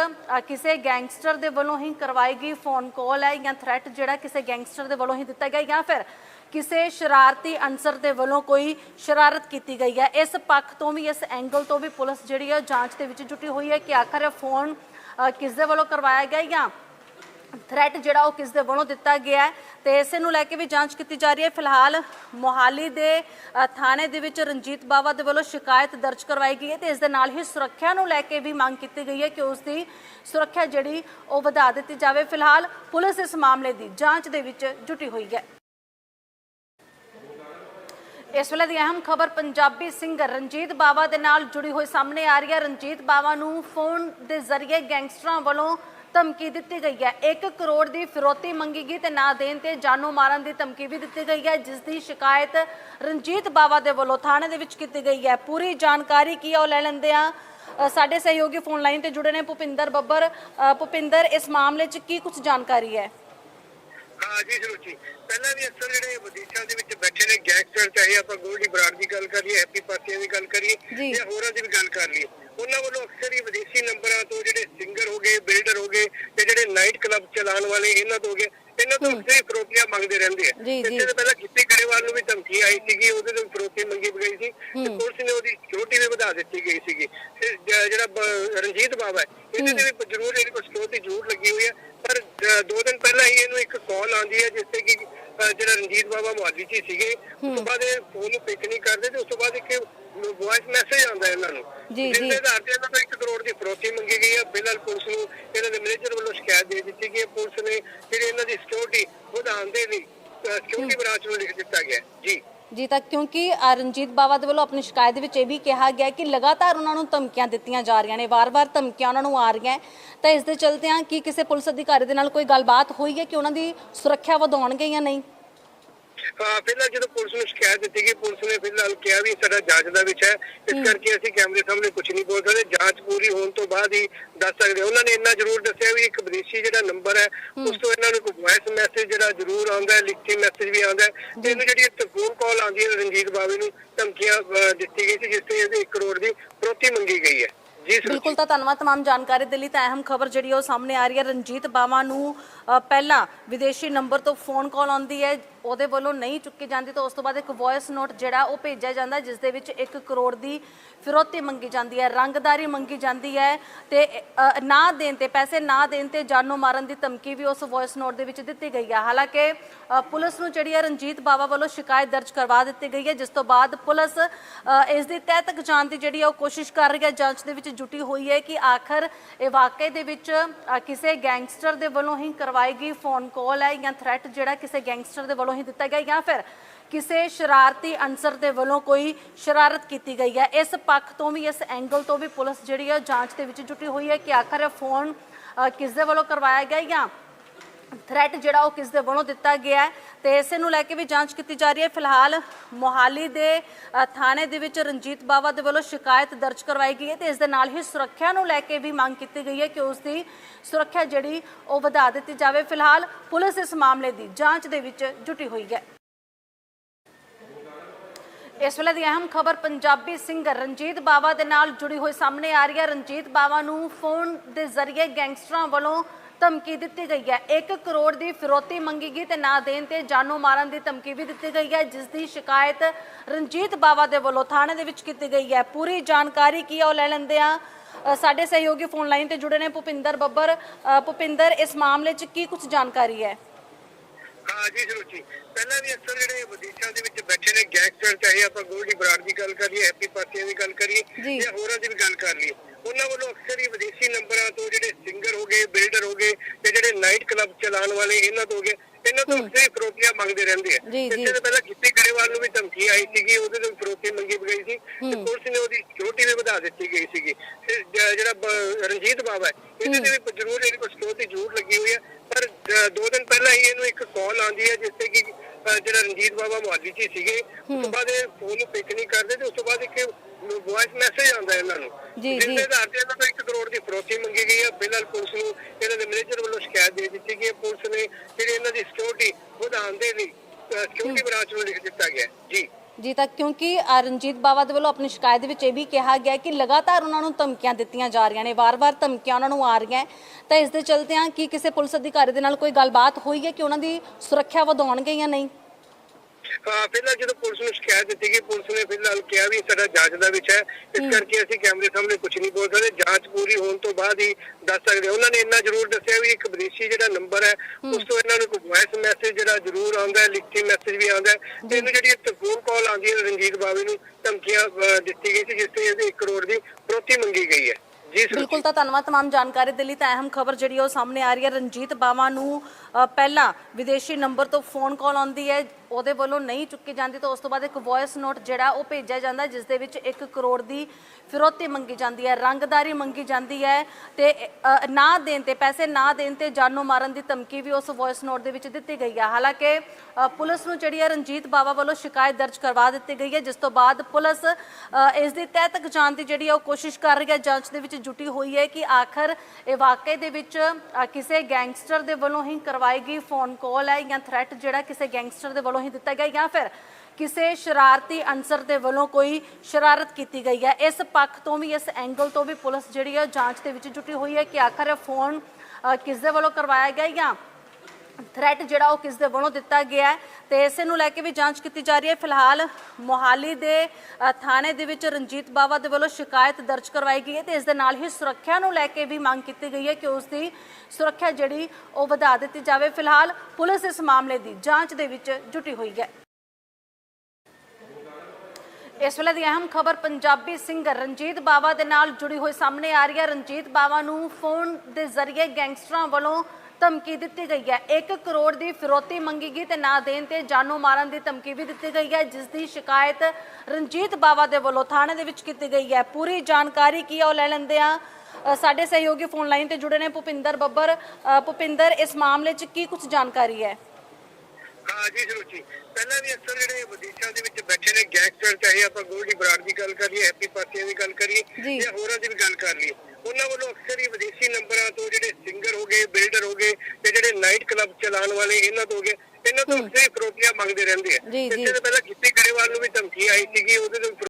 ਕਿਸੇ ਗੈਂਗਸਟਰ ਦੇ ਵੱਲੋਂ ਹੀ ਕਰਵਾਈ ਗਈ ਫੋਨ ਕਾਲ ਹੈ ਜਾਂ ਥ੍ਰੈਟ ਜਿਹੜਾ ਕਿਸੇ ਗੈਂਗਸਟਰ ਦੇ ਵੱਲੋਂ ਹੀ ਦਿੱਤਾ ਗਿਆ ਜਾਂ ਫਿਰ ਕਿਸੇ ਸ਼ਰਾਰਤੀ ਅਨਸਰ ਦੇ ਵੱਲੋਂ ਕੋਈ ਸ਼ਰਾਰਤ ਕੀਤੀ ਗਈ ਹੈ। ਇਸ ਪੱਖ ਤੋਂ ਵੀ ਇਸ ਐਂਗਲ ਤੋਂ ਵੀ ਪੁਲਿਸ ਜਿਹੜੀ ਹੈ ਜਾਂਚ ਦੇ ਵਿੱਚ ਜੁਟੀ ਹੋਈ ਹੈ ਕਿ ਆਖਰ ਇਹ ਫੋਨ ਅ, ਕਿਸ ਦੇ ਵੱਲੋਂ ਕਰਵਾਇਆ ਗਿਆ ਜਾਂ ਥ੍ਰੈਟ ਜਿਹੜਾ ਉਹ ਕਿਸ ਦੇ ਵੱਲੋਂ ਦਿੱਤਾ ਗਿਆ ਹੈ ਤੇ ਇਸੇ ਨੂੰ ਲੈ ਕੇ ਵੀ ਜਾਂਚ ਕੀਤੀ ਜਾ ਰਹੀ ਹੈ। ਫਿਲਹਾਲ ਮੋਹਾਲੀ ਦੇ ਥਾਣੇ ਦੇ ਵਿੱਚ ਰਣਜੀਤ ਬਾਵਾ ਦੇ ਵੱਲੋਂ ਸ਼ਿਕਾਇਤ ਦਰਜ ਕਰਵਾਈ ਗਈ ਹੈ ਤੇ ਇਸ ਦੇ ਨਾਲ ਹੀ ਸੁਰੱਖਿਆ ਨੂੰ ਲੈ ਕੇ ਵੀ ਮੰਗ ਕੀਤੀ ਗਈ ਹੈ ਕਿ ਉਸ ਦੀ ਸੁਰੱਖਿਆ ਜਿਹੜੀ ਉਹ ਵਧਾ ਦਿੱਤੀ ਜਾਵੇ। ਫਿਲਹਾਲ ਪੁਲਿਸ ਇਸ ਮਾਮਲੇ ਦੀ ਜਾਂਚ ਦੇ ਵਿੱਚ ਜੁਟੀ ਹੋਈ ਹੈ। ਇਸ ਵੇਲੇ ਦੀ ਅਹਿਮ ਖਬਰ ਪੰਜਾਬੀ ਸਿੰਗਰ ਰਣਜੀਤ ਬਾਵਾ ਦੇ ਨਾਲ ਜੁੜੀ ਹੋਈ ਸਾਹਮਣੇ ਆ ਰਹੀ ਹੈ। ਰਣਜੀਤ ਬਾਵਾ ਨੂੰ ਫੋਨ ਦੇ ਜ਼ਰੀਏ ਗੈਂਗਸਟਰਾਂ ਵੱਲੋਂ ਧਮਕੀ ਦਿੱਤੀ ਗਈ ਹੈ। 1 ਕਰੋੜ ਦੀ ਫਿਰੌਤੀ ਮੰਗੀ ਗਈ ਤੇ ਨਾ ਦੇਣ ਤੇ ਜਾਨੋਂ ਮਾਰਨ ਦੀ ਧਮਕੀ ਵੀ ਦਿੱਤੀ ਗਈ ਹੈ ਜਿਸ ਦੀ ਸ਼ਿਕਾਇਤ ਰਣਜੀਤ ਬਾਵਾ ਦੇ ਵੱਲੋਂ ਥਾਣੇ ਦੇ ਵਿੱਚ ਕੀਤੀ ਗਈ ਹੈ। ਪੂਰੀ ਜਾਣਕਾਰੀ ਕੀ ਹੈ ਉਹ ਲੈ ਲੈਂਦੇ ਆ ਸਾਡੇ ਸਹਿਯੋਗੀ ਫੋਨ ਲਾਈਨ ਤੇ ਜੁੜੇ ਨੇ ਭੁਪਿੰਦਰ ਬੱਬਰ। ਭੁਪਿੰਦਰ ਇਸ ਮਾਮਲੇ 'ਚ ਕੀ ਕੁਝ ਜਾਣਕਾਰੀ ਹੈ? ਹਾਂ ਜੀ ਜ਼ਰੂਰ ਜੀ। ਪਹਿਲਾਂ ਵੀ ਅਕਸਰ ਜਿਹੜੇ ਵਿਦੇਸ਼ਾਂ ਦੇ ਵਿੱਚ ਬੈਠੇ ਨੇ ਗੈਂਗਸਟਰ ਚਾਹੇ ਆਪਾਂ ਗੋਲਡੀ ਬਰਾੜ ਦੀ ਗੱਲ ਕਰੀਏ ਹੈਪੀ ਪਾਰਟੀਆਂ ਦੀ ਗੱਲ ਕਰੀਏ। ਜਾਂ ਹੋਰਾਂ ਦੀ ਵੀ ਗੱਲ ਕਰ ਲਈਏ ਉਹਨਾਂ ਵੱਲੋਂ ਅਕਸਰ ਹੀ ਵਿਦੇਸ਼ੀ ਨੰਬਰਾਂ ਤੋਂ ਜਿਹੜੇ ਸਿੰਗਰ ਹੋ ਗਏ ਬਿਲਡਰ ਹੋ ਗਏ ਤੇ ਜਿਹੜੇ ਨਾਈਟ ਕਲੱਬ ਚਲਾਉਣ ਵਾਲੇ ਇਹਨਾਂ ਤੋਂ ਹੋ ਗਏ ਇਹਨਾਂ ਤੋਂ ਅਕਸਰ ਹੀ ਫਰੋਤੀਆਂ ਮੰਗਦੇ ਰਹਿੰਦੇ ਆ। ਜੀ, ਜੀ। ਇਸ ਤੋਂ ਪਹਿਲਾਂ ਗਿੱਪੀ ਗਰੇਵਾਲ ਨੂੰ ਵੀ ਧਮਕੀ ਆਈ ਸੀਗੀ ਉਹਦੇ ਤੋਂ ਫਰੋਤੀ ਮੰਗੀ ਗਈ ਸੀ ਤੇ ਪੁਲਿਸ ਨੇ ਉਹਦੀ ਸਿਕਿਉਰਿਟੀ ਵੀ ਵਧਾ ਦਿੱਤੀ ਗਈ ਸੀਗੀ। ਜ- ਜਿਹੜਾ ਰਣਜੀਤ ਬਾਵਾ ਹੈ ਇਹਦੇ ਤੇ ਵੀ ਜ਼ਰੂਰ ਇਹਦੀ ਕੋਈ ਸਿਕਿਉਰਿਟੀ ਜ਼ਰੂਰ ਲੱਗੀ ਹੋਈ ਹੈ। ਪਰ ਦੋ ਦਿਨ ਪਹਿਲਾਂ ਹੀ ਇਹਨੂੰ ਇੱਕ ਕਾਲ ਆਉਂਦੀ ਹੈ ਜਿਸ ਤੇ ਕਿ ਜਿਹੜਾ ਰਣਜੀਤ ਬਾਵਾ ਮੁਹਾਲੀ 'ਚ ਸੀਗੇ ਉਸ ਤੋਂ ਬਾਅਦ ਇਹ ਫੋਨ ਨੂੰ ਪਿਕ ਨਹੀਂ ਕਰਦੇ ਤੇ ਉਸ ਤੋਂ ਬਾਅਦ ਇੱਕ ਵੌਇਸ ਮੈਸੇਜ ਆਉਂਦਾ ਇਹਨਾਂ ਨੂੰ ਜੀ, ਜਿਸ ਜੀ। ਦੇ ਆਧਾਰ ਤੇ ਇਹਨਾਂ ਤੋਂ 1 ਕਰੋੜ ਦੀ ਫਰੋਤੀ ਮੰਗੀ ਗਈ ਹੈ ਫਿਲਹਾਲ ਪੁਲਿਸ ਨੂੰ ਇਹਨਾਂ ਦੇ ਮੈਨੇਜਰ ਵੱਲੋਂ ਸ਼ਿਕਾਇਤ ਦੇ ਦਿੱਤੀ ਗਈ ਹੈ ਪੁਲਿਸ ਨੇ ਜਿਹੜੀ ਇਹਨਾਂ ਦੀ ਸਿਕਿਉਰਿਟੀ ਵਧਾਉਣ ਦੇ ਲਈ ਸਿਕਿਉਰਿਟੀ ਬ੍ਰਾਂਚ ਨੂੰ ਲਿਖ ਦਿੱਤਾ ਗਿਆ। ਜੀ ਜੀ ਤਾਂ ਕਿਉਂਕਿ ਰਣਜੀਤ ਬਾਵਾ ਦੇ ਵੱਲੋਂ ਆਪਣੀ ਸ਼ਿਕਾਇਤ ਦੇ ਵਿੱਚ ਇਹ ਵੀ ਕਿਹਾ ਗਿਆ ਕਿ ਲਗਾਤਾਰ ਉਹਨਾਂ ਨੂੰ ਧਮਕੀਆਂ ਦਿੱਤੀਆਂ ਜਾ ਰਹੀਆਂ ਨੇ ਵਾਰ-ਵਾਰ ਧਮਕੀਆਂ ਉਹਨਾਂ ਨੂੰ ਆ ਰਹੀਆਂ। ਤਾਂ ਇਸ ਦੇ ਚਲਦਿਆਂ ਕੀ ਕਿਸੇ ਪੁਲਿਸ ਅਧਿਕਾਰੀ ਦੇ ਨਾਲ ਕੋਈ ਗੱਲਬਾਤ ਹੋਈ ਹੈ ਕਿ ਉਹਨਾਂ ਦੀ ਸੁਰੱਖਿਆ ਵਧਾਉਣਗੇ ਜਾਂ ਨਹੀਂ ਫਿਲਹਾਲ ਜਦੋਂ ਪੁਲਿਸ ਨੂੰ ਸ਼ਿਕਾਇਤ ਦਿੱਤੀ ਗਈ ਪੁਲਿਸ ਨੇ ਫਿਲਹਾਲ ਕਿਹਾ ਵੀ ਸਾਡਾ ਜਾਂਚ ਦਾ ਵਿਸ਼ਾ ਹੈ ਇਸ ਕਰਕੇ ਅਸੀਂ ਕੈਮਰੇ ਸਾਹਮਣੇ ਕੁਝ ਨਹੀਂ ਬੋਲ ਸਕਦੇ ਜਾਂਚ ਪੂਰੀ ਹੋਣ ਤੋਂ ਬਾਅਦ ਹੀ ਦੱਸ ਸਕਦੇ ਹਾਂ। ਉਹਨਾਂ ਨੇ ਇੰਨਾ ਜ਼ਰੂਰ ਦੱਸਿਆ ਵੀ ਇੱਕ ਵਿਦੇਸ਼ੀ ਜਿਹੜਾ ਨੰਬਰ ਹੈ ਉਸ ਤੋਂ ਇਹਨਾਂ ਨੂੰ ਕੋਈ ਵੌਇਸ ਮੈਸੇਜ ਜਿਹੜਾ ਜ਼ਰੂਰ ਆਉਂਦਾ ਹੈ ਲਿਖਤੀ ਮੈਸੇਜ ਵੀ ਆਉਂਦਾ ਹੈ ਤੇ ਇਹਨੂੰ ਜਿਹੜੀ ਇੱਕ ਫੋਨ ਕਾਲ ਆਉਂਦੀ ਹੈ ਰਣਜੀਤ ਬਾਵੇ ਨੂੰ ਧਮਕੀਆਂ ਅ, ਦਿੱਤੀ ਗਈ ਸੀ ਜਿਸ ਤੇ ਇਹਦੇ 1 ਕਰੋੜ ਦੀ ਪ੍ਰੋਤੀ ਮੰਗੀ ਗਈ ਹੈ ਜੀ ਸਰ ਬਿਲਕੁਲ ਤਾਂ ਧੰਨਵਾਦ तमाम ਜਾਣਕਾਰੀ ਦੇ ਲਈ ਤਾਂ ਅਹਿਮ ਖਬਰ ਜਿਹੜੀ ਉਹ ਸਾਹਮਣੇ ਆ ਰਹੀ ਹੈ ਰਣਜੀਤ ਬਾਵਾ ਨੂੰ ਅ, ਪਹਿਲਾਂ ਵਿਦੇਸ਼ੀ ਨੰਬਰ ਤੋਂ ਫੋਨ ਕਾਲ ਆਉਂਦੀ ਹੈ ਉਹਦੇ ਵੱਲੋਂ ਨਹੀਂ ਚੁੱਕੀ ਜਾਂਦੀ ਤਾਂ ਉਸ ਤੋਂ ਬਾਅਦ ਇੱਕ ਵੌਇਸ ਨੋਟ ਜਿਹੜਾ ਉਹ ਭੇਜਿਆ ਜਾਂਦਾ, ਜਿਸ ਦੇ ਵਿੱਚ 1 ਕਰੋੜ ਦੀ ਫਿਰੌਤੀ ਮੰਗੀ ਜਾਂਦੀ ਹੈ, ਰੰਗਦਾਰੀ ਮੰਗੀ ਜਾਂਦੀ ਹੈ ਤੇ ਨਾ ਦੇਣ ਤੇ, ਪੈਸੇ ਨਾ ਦੇਣ ਤੇ ਜਾਨੋਂ ਮਾਰਨ ਦੀ ਧਮਕੀ ਵੀ ਉਸ ਵੌਇਸ ਨੋਟ ਦੇ ਵਿੱਚ ਦਿੱਤੀ ਗਈ ਹੈ। ਹਾਲਾਂਕਿ ਪੁਲਿਸ ਨੂੰ ਜਿਹੜੀ ਹੈ ਰਣਜੀਤ ਬਾਵਾ ਵੱਲੋਂ ਸ਼ਿਕਾਇਤ ਦਰਜ ਕਰਵਾ ਦਿੱਤੀ ਗਈ ਹੈ, ਜਿਸ ਤੋਂ ਬਾਅਦ ਪੁਲਿਸ ਇਸ ਦੀ ਤਹਿ ਤੱਕ ਜਾਣ ਦੀ ਜਿਹੜੀ ਹੈ ਉਹ ਕੋਸ਼ਿਸ਼ ਕਰ ਰਹੀ ਹੈ, ਜਾਂਚ ਦੇ ਵਿੱਚ ਜੁਟੀ ਹੋਈ ਹੈ ਕਿ ਆਖਰ ਇਹ ਵਾਕਏ ਦੇ ਵਿੱਚ ਕਿਸੇ ਗੈਂਗਸਟਰ ਦੇ ਵੱਲੋਂ ਹੀ ਕਰਵਾਈ ਗਈ ਫੋਨ ਕਾਲ ਹੈ ਜਾਂ ਥ੍ਰੈਟ ਜਿਹੜਾ ਕਿਸੇ ਗੈਂਗਸਟਰ ਦੇ ਵੱਲੋਂ ਹੀ ਦਿੱਤਾ ਗਿਆ ਜਾਂ ਫਿਰ ਕਿਸੇ ਸ਼ਰਾਰਤੀ ਅਨਸਰ ਦੇ ਵੱਲੋਂ ਕੋਈ ਸ਼ਰਾਰਤ ਕੀਤੀ ਗਈ ਹੈ। ਇਸ ਪੱਖ ਤੋਂ ਵੀ ਇਸ ਐਂਗਲ ਤੋਂ ਵੀ ਪੁਲਿਸ ਜਿਹੜੀ ਹੈ ਜਾਂਚ ਦੇ ਵਿੱਚ ਜੁਟੀ ਹੋਈ ਹੈ ਕਿ ਆਖਰ ਇਹ ਫੋਨ ਅ, ਕਿਸ ਦੇ ਵੱਲੋਂ ਕਰਵਾਇਆ ਗਿਆ ਜਾਂ ਥ੍ਰੈਟ ਜਿਹੜਾ ਉਹ ਕਿਸ ਦੇ ਵੱਲੋਂ ਦਿੱਤਾ ਗਿਆ ਹੈ? ਤੇ ਇਸੇ ਨੂੰ ਲੈ ਕੇ ਵੀ ਜਾਂਚ ਕੀਤੀ ਜਾ ਰਹੀ ਹੈ। ਫਿਲਹਾਲ ਮੋਹਾਲੀ ਦੇ ਥਾਣੇ ਦੇ ਵਿੱਚ ਰਣਜੀਤ ਬਾਵਾ ਦੇ ਵੱਲੋਂ ਸ਼ਿਕਾਇਤ ਦਰਜ ਕਰਵਾਈ ਗਈ ਹੈ ਤੇ ਇਸ ਦੇ ਨਾਲ ਹੀ ਸੁਰੱਖਿਆ ਨੂੰ ਲੈ ਕੇ ਵੀ ਮੰਗ ਕੀਤੀ ਗਈ ਹੈ ਕਿ ਉਸ ਦੀ ਸੁਰੱਖਿਆ ਜਿਹੜੀ ਉਹ ਵਧਾ ਦਿੱਤੀ ਜਾਵੇ। ਫਿਲਹਾਲ ਪੁਲਿਸ ਇਸ ਮਾਮਲੇ ਦੀ ਜਾਂਚ ਦੇ ਵਿੱਚ ਜੁਟੀ ਹੋਈ ਹੈ। ਇਸ ਵੇਲੇ ਦੀ ਅਹਿਮ ਖਬਰ ਪੰਜਾਬੀ ਸਿੰਗਰ ਰਣਜੀਤ ਬਾਵਾ ਦੇ ਨਾਲ ਜੁੜੀ ਹੋਈ ਸਾਹਮਣੇ ਆ ਰਹੀ ਹੈ। ਰਣਜੀਤ ਬਾਵਾ ਨੂੰ ਫੋਨ ਦੇ ਜ਼ਰੀਏ ਗੈਂਗਸਟਰਾਂ ਵੱਲੋਂ ਧਮਕੀ ਦਿੱਤੀ ਗਈ ਹੈ। 1 ਕਰੋੜ ਦੀ ਫਿਰੌਤੀ ਮੰਗੀ ਗਈ ਤੇ ਨਾ ਦੇਣ ਤੇ ਜਾਨੋਂ ਮਾਰਨ ਦੀ ਧਮਕੀ ਵੀ ਦਿੱਤੀ ਗਈ ਹੈ ਜਿਸ ਦੀ ਸ਼ਿਕਾਇਤ ਰਣਜੀਤ ਬਾਵਾ ਦੇ ਵੱਲੋਂ ਥਾਣੇ ਦੇ ਵਿੱਚ ਕੀਤੀ ਗਈ ਹੈ। ਪੂਰੀ ਜਾਣਕਾਰੀ ਕੀ ਹੈ ਉਹ ਲੈ ਲੈਂਦੇ ਆ। ਸਾਡੇ ਸਹਿਯੋਗੀ ਫੋਨ ਲਾਈਨ ਤੇ ਜੁੜੇ ਨੇ ਭੁਪਿੰਦਰ ਬੱਬਰ। ਭੁਪਿੰਦਰ ਇਸ ਮਾਮਲੇ 'ਚ ਕੀ ਕੁਝ ਜਾਣਕਾਰੀ ਹੈ? ਹਾਂ ਜੀ ਜੀ। ਪਹਿਲਾਂ ਵੀ ਅਕਸਰ ਜਿਹੜੇ ਵਿਦੇਸ਼ਾਂ ਦੇ ਵਿੱਚ ਬੈਠੇ ਨੇ ਗੈਂਗਸਟਰ ਚਾਹੇ ਆਪਾਂ ਗੋਲਡੀ ਬਰਾੜ ਦੀ ਗੱਲ ਕਰੀਏ ਹੈਪੀ ਪਾਰਟੀਆਂ ਦੀ ਗੱਲ ਕਰੀਏ। ਜਾਂ ਹੋਰਾਂ ਦੀ ਵੀ ਗੱਲ ਕਰ ਲਈਏ ਉਹਨਾਂ ਵੱਲੋਂ ਅਕਸਰ ਹੀ ਵਿਦੇਸ਼ੀ ਨੰਬਰਾਂ ਤੋਂ ਜਿਹੜੇ ਸਿੰਗਰ ਹੋ ਗਏ ਬਿਲਡਰ ਹੋ ਗਏ ਤੇ ਜਿਹੜੇ ਨਾਈਟ ਕਲੱਬ ਚਲਾਉਣ ਵਾਲੇ ਇਹਨਾਂ ਤੋਂ ਹੋ ਗਏ ਇਹਨਾਂ ਤੋਂ ਅਕਸਰ ਹੀ ਫਰੋਤੀਆਂ ਮੰਗਦੇ ਰਹਿੰਦੇ ਆ। ਇਸ ਤੋਂ ਪਹਿਲਾਂ ਗਿੱਪੀ ਗਰੇਵਾਲ ਨੂੰ ਵੀ ਧਮਕੀ ਆਈ ਸੀਗੀ ਉਹਦੇ ਤੋਂ ਫਰੋਤੀ ਮੰਗੀ ਗਈ ਸੀ ਤੇ ਪੁਲਿਸ ਨੇ ਉਹਦੀ ਸਿਕਿਉਰਿਟੀ ਵੀ ਵਧਾ ਦਿੱਤੀ ਗਈ ਸੀਗੀ। ਤੇ ਜਿਹੜਾ ਰਣਜੀਤ ਬਾਵਾ ਹੈ ਇਹਦੇ ਤੇ ਵੀ ਜ਼ਰੂਰ ਇਹਦੀ ਕੋਈ ਸਿਕਿਉਰਿਟੀ ਜ਼ਰੂਰ ਲੱਗੀ ਹੋਈ ਹੈ। ਪਰ ਦੋ ਦਿਨ ਪਹਿਲਾਂ ਹੀ ਇਹਨੂੰ ਇੱਕ ਕਾਲ ਆਉਂਦੀ ਹੈ ਜਿਸ ਤੇ ਕਿ ਜਿਹੜਾ ਰਣਜੀਤ ਬਾਵਾ ਮੁਹਾਲੀ 'ਚ ਸੀਗੇ ਉਸ ਤੋਂ ਬਾਅਦ ਇਹ ਫੋਨ ਨੂੰ ਪਿਕ ਨਹੀਂ ਕਰਦੇ ਤੇ ਉਸ ਤੋਂ ਬਾਅਦ ਇੱਕ ਵੌਇਸ ਮੈਸੇਜ ਆਉਂਦਾ ਇਹਨਾਂ ਨੂੰ ਜੀ, ਜੀ। ਆਧਾਰ ਤੇ ਇਹਨਾਂ ਤੋਂ 1 ਕਰੋੜ ਦੀ ਫਰੋਤੀ ਮੰਗੀ ਗਈ ਹੈ ਫਿਲਹਾਲ ਪੁਲਿਸ ਨੂੰ ਇਹਨਾਂ ਦੇ ਮੈਨੇਜਰ ਵੱਲੋਂ ਸ਼ਿਕਾਇਤ ਦੇ ਦਿੱਤੀ ਗਈ ਹੈ ਪੁਲਿਸ ਨੇ ਜਿਹੜੀ ਇਹਨਾਂ ਦੀ ਸਿਕਿਉਰਿਟੀ ਵਧਾਉਣ ਦੇ ਲਈ ਸਿਕਿਉਰਿਟੀ ਬ੍ਰਾਂਚ ਨੂੰ ਲਿਖ ਦਿੱਤਾ ਗਿਆ। ਜੀ ਜੀ ਤਾਂ ਕਿਉਂਕਿ ਰਣਜੀਤ ਬਾਵਾ ਦੇ ਵੱਲੋਂ ਆਪਣੀ ਸ਼ਿਕਾਇਤ ਵਿੱਚ ਇਹ ਵੀ ਕਿਹਾ ਗਿਆ ਕਿ ਲਗਾਤਾਰ ਉਹਨਾਂ ਨੂੰ ਧਮਕੀਆਂ ਦਿੱਤੀਆਂ ਜਾ ਰਹੀਆਂ ਨੇ ਵਾਰ-ਵਾਰ ਧਮਕੀਆਂ ਉਹਨਾਂ ਨੂੰ ਆ ਰਹੀਆਂ। ਤਾਂ ਇਸ ਦੇ ਚਲਦਿਆਂ ਕੀ ਕਿਸੇ ਪੁਲਿਸ ਅਧਿਕਾਰੀ ਦੇ ਨਾਲ ਕੋਈ ਗੱਲਬਾਤ ਹੋਈ ਹੈ ਕਿ ਉਹਨਾਂ ਦੀ ਸੁਰੱਖਿਆ ਵਧਾਉਣਗੇ ਜਾਂ ਨਹੀਂ ਫਿਲਹਾਲ ਜਦੋਂ ਪੁਲਿਸ ਨੂੰ ਸ਼ਿਕਾਇਤ ਦਿੱਤੀ ਗਈ ਪੁਲਿਸ ਨੇ ਫਿਲਹਾਲ ਕਿਹਾ ਵੀ ਸਾਡਾ ਜਾਂਚ ਦਾ ਵਿਸ਼ਾ ਹੈ ਇਸ ਕਰਕੇ ਅਸੀਂ ਕੈਮਰੇ ਸਾਹਮਣੇ ਕੁਝ ਨਹੀਂ ਬੋਲ ਸਕਦੇ ਜਾਂਚ ਪੂਰੀ ਹੋਣ ਤੋਂ ਬਾਅਦ ਹੀ ਦੱਸ ਸਕਦੇ ਹਾਂ। ਉਹਨਾਂ ਨੇ ਇੰਨਾ ਜ਼ਰੂਰ ਦੱਸਿਆ ਵੀ ਇੱਕ ਵਿਦੇਸ਼ੀ ਜਿਹੜਾ ਨੰਬਰ ਹੈ ਉਸ ਤੋਂ ਇਹਨਾਂ ਨੂੰ ਕੋਈ ਵੌਇਸ ਮੈਸੇਜ ਜਿਹੜਾ ਜ਼ਰੂਰ ਆਉਂਦਾ ਹੈ ਲਿਖਤੀ ਮੈਸੇਜ ਵੀ ਆਉਂਦਾ ਹੈ ਤੇ ਇਹਨੂੰ ਜਿਹੜੀ ਇੱਕ ਫੋਨ ਕਾਲ ਆਉਂਦੀ ਹੈ ਰਣਜੀਤ ਬਾਵੇ ਨੂੰ ਧਮਕੀਆਂ ਅ, ਦਿੱਤੀ ਗਈ ਸੀ ਜਿਸ ਤੇ ਇਹਦੇ 1 ਕਰੋੜ ਦੀ ਪ੍ਰੋਤੀ ਮੰਗੀ ਗਈ ਹੈ ਜੀ ਸਰ ਬਿਲਕੁਲ ਤਾਂ ਧੰਨਵਾਦ तमाम ਜਾਣਕਾਰੀ ਦੇ ਲਈ ਤਾਂ ਅਹਿਮ ਖਬਰ ਜਿਹੜੀ ਉਹ ਸਾਹਮਣੇ ਆ ਰਹੀ ਹੈ ਰਣਜੀਤ ਬਾਵਾ ਨੂੰ ਅ, ਪਹਿਲਾਂ ਵਿਦੇਸ਼ੀ ਨੰਬਰ ਤੋਂ ਫੋਨ ਕਾਲ ਆਉਂਦੀ ਹੈ ਉਹਦੇ ਵੱਲੋਂ ਨਹੀਂ ਚੁੱਕੀ ਜਾਂਦੀ ਤਾਂ ਉਸ ਤੋਂ ਬਾਅਦ ਇੱਕ ਵੌਇਸ ਨੋਟ ਜਿਹੜਾ ਉਹ ਭੇਜਿਆ ਜਾਂਦਾ ਜਿਸ ਦੇ ਵਿੱਚ 1 ਕਰੋੜ ਦੀ ਫਿਰੌਤੀ ਮੰਗੀ ਜਾਂਦੀ ਹੈ ਰੰਗਦਾਰੀ ਮੰਗੀ ਜਾਂਦੀ ਹੈ ਤੇ ਅ, ਨਾ ਦੇਣ ਤੇ ਪੈਸੇ ਨਾ ਦੇਣ ਤੇ ਜਾਨੋਂ ਮਾਰਨ ਦੀ ਧਮਕੀ ਵੀ ਉਸ ਵੌਇਸ ਨੋਟ ਦੇ ਵਿੱਚ ਦਿੱਤੀ ਗਈ ਹੈ। ਹਾਲਾਂਕਿ ਅ, ਪੁਲਿਸ ਨੂੰ ਜਿਹੜੀ ਹੈ ਰਣਜੀਤ ਬਾਵਾ ਵੱਲੋਂ ਸ਼ਿਕਾਇਤ ਦਰਜ ਕਰਵਾ ਦਿੱਤੀ ਗਈ ਹੈ ਜਿਸ ਤੋਂ ਬਾਅਦ ਪੁਲਿਸ ਅ, ਇਸ ਦੀ ਤਹਿ ਤੱਕ ਜਾਣ ਦੀ ਜਿਹੜੀ ਹੈ ਉਹ ਕੋਸ਼ਿਸ਼ ਕਰ ਰਹੀ ਹੈ ਜਾਂਚ ਦੇ ਵਿੱਚ ਜੁਟੀ ਹੋਈ ਹੈ ਕਿ ਆਖਰ ਇਹ ਵਾਕਈ ਦੇ ਵਿੱਚ ਅ, ਕਿਸੇ ਗੈਂਗਸਟਰ ਦੇ ਵੱਲੋਂ ਹੀ ਕਰਵਾਈ ਗਈ ਫੋਨ ਕਾਲ ਹੈ ਜਾਂ ਥ੍ਰੈਟ ਜਿਹੜਾ ਕਿਸੇ ਗੈਂਗਸਟਰ ਦੇ ਵੱਲੋਂ ਹੀ ਦਿੱਤਾ ਗਿਆ ਜਾਂ ਫਿਰ ਕਿਸੇ ਸ਼ਰਾਰਤੀ ਅਨਸਰ ਦੇ ਵੱਲੋਂ ਕੋਈ ਸ਼ਰਾਰਤ ਕੀਤੀ ਗਈ ਹੈ। ਇਸ ਪੱਖ ਤੋਂ ਵੀ ਇਸ ਐਂਗਲ ਤੋਂ ਵੀ ਪੁਲਿਸ ਜਿਹੜੀ ਹੈ ਜਾਂਚ ਦੇ ਵਿੱਚ ਜੁਟੀ ਹੋਈ ਹੈ ਕਿ ਆਖਰ ਫੋਨ ਅ, ਕਿਸ ਦੇ ਵੱਲੋਂ ਕਰਵਾਇਆ ਗਿਆ ਜਾਂ ਥ੍ਰੈਟ ਜਿਹੜਾ ਉਹ ਕਿਸ ਦੇ ਵੱਲੋਂ ਦਿੱਤਾ ਗਿਆ ਹੈ ਤੇ ਇਸੇ ਨੂੰ ਲੈ ਕੇ ਵੀ ਜਾਂਚ ਕੀਤੀ ਜਾ ਰਹੀ ਹੈ। ਫਿਲਹਾਲ ਮੋਹਾਲੀ ਦੇ ਥਾਣੇ ਦੇ ਵਿੱਚ ਰਣਜੀਤ ਬਾਵਾ ਦੇ ਵੱਲੋਂ ਸ਼ਿਕਾਇਤ ਦਰਜ ਕਰਵਾਈ ਗਈ ਹੈ ਤੇ ਇਸ ਦੇ ਨਾਲ ਹੀ ਸੁਰੱਖਿਆ ਨੂੰ ਲੈ ਕੇ ਵੀ ਮੰਗ ਕੀਤੀ ਗਈ ਹੈ ਕਿ ਉਸ ਦੀ ਸੁਰੱਖਿਆ ਜਿਹੜੀ ਉਹ ਵਧਾ ਦਿੱਤੀ ਜਾਵੇ। ਫਿਲਹਾਲ ਪੁਲਿਸ ਇਸ ਮਾਮਲੇ ਦੀ ਜਾਂਚ ਦੇ ਵਿੱਚ ਜੁਟੀ ਹੋਈ ਹੈ। ਇਸ ਵੇਲੇ ਦੀ ਅਹਿਮ ਖਬਰ ਪੰਜਾਬੀ ਸਿੰਗਰ ਰਣਜੀਤ ਬਾਵਾ ਦੇ ਨਾਲ ਜੁੜੀ ਹੋਈ ਸਾਹਮਣੇ ਆ ਰਹੀ ਹੈ। ਰਣਜੀਤ ਬਾਵਾ ਨੂੰ ਫੋਨ ਦੇ ਜ਼ਰੀਏ ਗੈਂਗਸਟਰਾਂ ਵੱਲੋਂ ਧਮਕੀ ਦਿੱਤੀ ਗਈ ਹੈ। 1 ਕਰੋੜ ਦੀ ਫਿਰੌਤੀ ਮੰਗੀ ਗਈ ਤੇ ਨਾ ਦੇਣ ਤੇ ਜਾਨੋਂ ਮਾਰਨ ਦੀ ਧਮਕੀ ਵੀ ਦਿੱਤੀ ਗਈ ਹੈ ਜਿਸ ਦੀ ਸ਼ਿਕਾਇਤ ਰਣਜੀਤ ਬਾਵਾ ਦੇ ਵੱਲੋਂ ਥਾਣੇ ਦੇ ਵਿੱਚ ਕੀਤੀ ਗਈ ਹੈ। ਪੂਰੀ ਜਾਣਕਾਰੀ ਕੀ ਹੈ ਉਹ ਲੈ ਲੈਂਦੇ ਆ। ਸਾਡੇ ਸਹਿਯੋਗੀ ਫੋਨ ਲਾਈਨ ਤੇ ਜੁੜੇ ਨੇ ਭੁਪਿੰਦਰ ਬੱਬਰ। ਭੁਪਿੰਦਰ ਇਸ ਮਾਮਲੇ 'ਚ ਕੀ ਕੁਝ ਜਾਣਕਾਰੀ ਹੈ? ਹਾਂ ਜੀ ਸਰੂਚੀ ਪਹਿਲਾਂ ਵੀ ਅਕਸਰ ਜਿਹੜੇ ਵਿਦੇਸ਼ਾਂ ਦੇ ਵਿੱਚ ਬੈਠੇ ਨੇ ਗੈਂਗਸਟਰ ਚਾਹੇ ਆਪਾਂ ਗੋਲਡੀ ਬਰਾੜ ਦੀ ਗੱਲ ਕਰੀਏ ਹੈਪੀ ਪਾਸੀਆਂ ਦੀ ਗੱਲ ਕਰੀਏ। ਜਾਂ ਹੋਰਾਂ ਦੀ ਵੀ ਗੱਲ ਕਰ ਲਈਏ ਉਹਨਾਂ ਵੱਲੋਂ ਅਕਸਰ ਹੀ ਵਿਦੇਸ਼ੀ ਨੰਬਰਾਂ ਤੋਂ ਜਿਹੜੇ ਸਿੰਗਰ ਹੋ ਗਏ ਬਿਲਡਰ ਹੋ ਗਏ ਤੇ ਜਿਹੜੇ ਨਾਈਟ ਕਲੱਬ ਚਲਾਉਣ ਵਾਲੇ ਇਹਨਾਂ ਤੋਂ ਹੋ ਗਏ ਇਹਨਾਂ ਤੋਂ ਅਕਸਰ ਹੀ ਫਰੋਤੀਆਂ ਮੰਗਦੇ ਰਹਿੰਦੇ ਆ। ਇਸ ਤੋਂ ਪਹਿਲਾਂ ਗਿੱਪੀ ਗਰੇਵਾਲ ਨੂੰ ਵੀ ਧਮਕੀ ਆਈ ਸੀਗੀ ਉਹਦੇ ਤੋਂ